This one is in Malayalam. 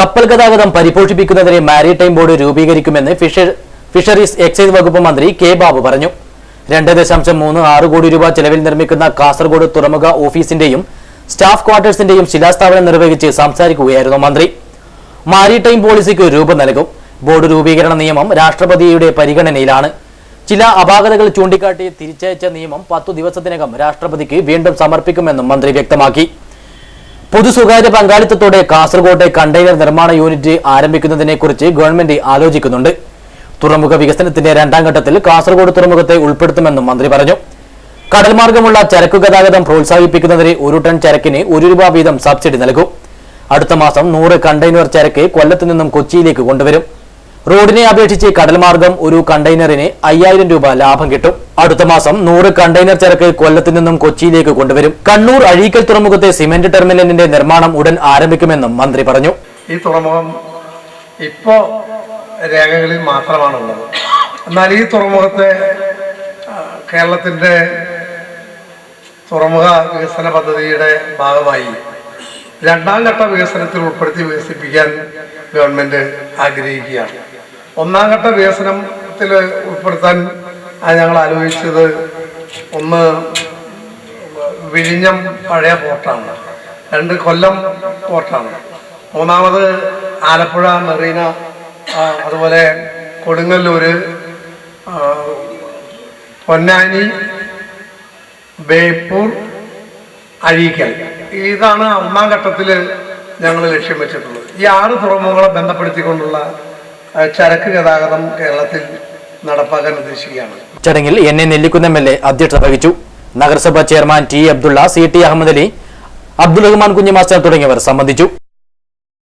കപ്പൽ ഗതാഗതം പരിപോഷിപ്പിക്കുന്നതിന് മാരിടൈം ബോർഡ് രൂപീകരിക്കുമെന്ന് ഫിഷറീസ് എക്സൈസ് വകുപ്പ് മന്ത്രി കെ ബാബു പറഞ്ഞു. രണ്ട് ദശാംശം മൂന്ന് ആറ് കോടി രൂപ ചെലവിൽ നിർമ്മിക്കുന്ന കാസർഗോഡ് തുറമുഖ ഓഫീസിന്റെയും സ്റ്റാഫ് ക്വാർട്ടേഴ്സിന്റെയും ശിലാസ്ഥാപനം നിർവഹിച്ച് സംസാരിക്കുകയായിരുന്നു മന്ത്രി. മാരിടൈം പോളിസിക്ക് രൂപം നൽകും. ബോർഡ് രൂപീകരണ നിയമം രാഷ്ട്രപതിയുടെ പരിഗണനയിലാണ്. ചില അപാകതകൾ ചൂണ്ടിക്കാട്ടി തിരിച്ചയച്ച നിയമം പത്തു ദിവസത്തിനകം രാഷ്ട്രപതിക്ക് വീണ്ടും സമർപ്പിക്കുമെന്നും മന്ത്രി വ്യക്തമാക്കി. പൊതു സ്വകാര്യ പങ്കാളിത്തത്തോടെ കാസർകോട്ടെ കണ്ടെയ്നർ നിർമ്മാണ യൂണിറ്റ് ആരംഭിക്കുന്നതിനെക്കുറിച്ച് ഗവൺമെന്റ് ആലോചിക്കുന്നുണ്ട്. തുറമുഖ വികസനത്തിന്റെ രണ്ടാം ഘട്ടത്തിൽ കാസർഗോഡ് തുറമുഖത്തെ ഉൾപ്പെടുത്തുമെന്നും മന്ത്രി പറഞ്ഞു. കടൽമാർഗമുള്ള ചരക്കു ഗതാഗതം പ്രോത്സാഹിപ്പിക്കുന്നതിന് ഒരു ടൺ ചരക്കിന് ഒരു രൂപ വീതം സബ്സിഡി നൽകും. അടുത്ത മാസം നൂറ് കണ്ടെയ്നർ ചരക്ക് കൊല്ലത്തു നിന്നും കൊച്ചിയിലേക്ക് കൊണ്ടുവരും. റോഡിനെ അപേക്ഷിച്ച് കടൽമാർഗം ഒരു കണ്ടെയ്നറിന് അയ്യായിരം രൂപ ലാഭം കിട്ടും. അടുത്ത മാസം നൂറ് കണ്ടെയ്നർ ചരക്ക് കൊല്ലത്തു നിന്നും കൊച്ചിയിലേക്ക് കൊണ്ടുവരും. കണ്ണൂർ അഴീക്കൽ തുറമുഖത്തെ സിമന്റ് ടെർമിനലിന്റെ നിർമ്മാണം ഉടൻ ആരംഭിക്കുമെന്നും മന്ത്രി പറഞ്ഞു. ഈ തുറമുഖം ഇപ്പോ രേഖകളിൽ മാത്രമാണുള്ളത്. എന്നാൽ ഈ തുറമുഖത്തെ കേരളത്തിന്റെ തുറമുഖ വികസന പദ്ധതിയുടെ ഭാഗമായി രണ്ടാം ഘട്ട വികസനത്തിൽ ഉൾപ്പെടുത്തി വികസിപ്പിക്കാൻ ഗവൺമെന്റ് ആഗ്രഹിക്കുകയാണ്. ഒന്നാം ഘട്ട വികസനത്തിൽ ഉൾപ്പെടുത്താൻ ആ, ഞങ്ങൾ ആലോചിച്ചത് ഒന്ന് വിഴിഞ്ഞം പഴയ പോർട്ടാണ്. രണ്ട് കൊല്ലം പോർട്ടാണ്. മൂന്നാമത് ആലപ്പുഴ മെറീന അതുപോലെ കൊടുങ്ങല്ലൂര് പൊന്നാനി ബേപ്പൂർ അഴീക്കൽ. ഇതാണ് ഒന്നാം ഘട്ടത്തിൽ ഞങ്ങൾ ലക്ഷ്യം വെച്ചിട്ടുള്ളത്. ഈ ആറ് തുറമുഖങ്ങളെ ബന്ധപ്പെടുത്തിക്കൊണ്ടുള്ള ചരക്ക് ഗതാഗതം കേരളത്തിൽ നടപ്പാക്കാൻ ഉദ്ദേശിക്കുകയാണ്. ചടങ്ങിൽ N A Nellikkunnu M L A അധ്യക്ഷത വഹിച്ചു. നഗരസഭാ chairman T Abdullah C T Ahmed Ali Abdul Rahman കുഞ്ഞിമാസ്റ്റർ തുടങ്ങിയവർ സംബന്ധിച്ചു.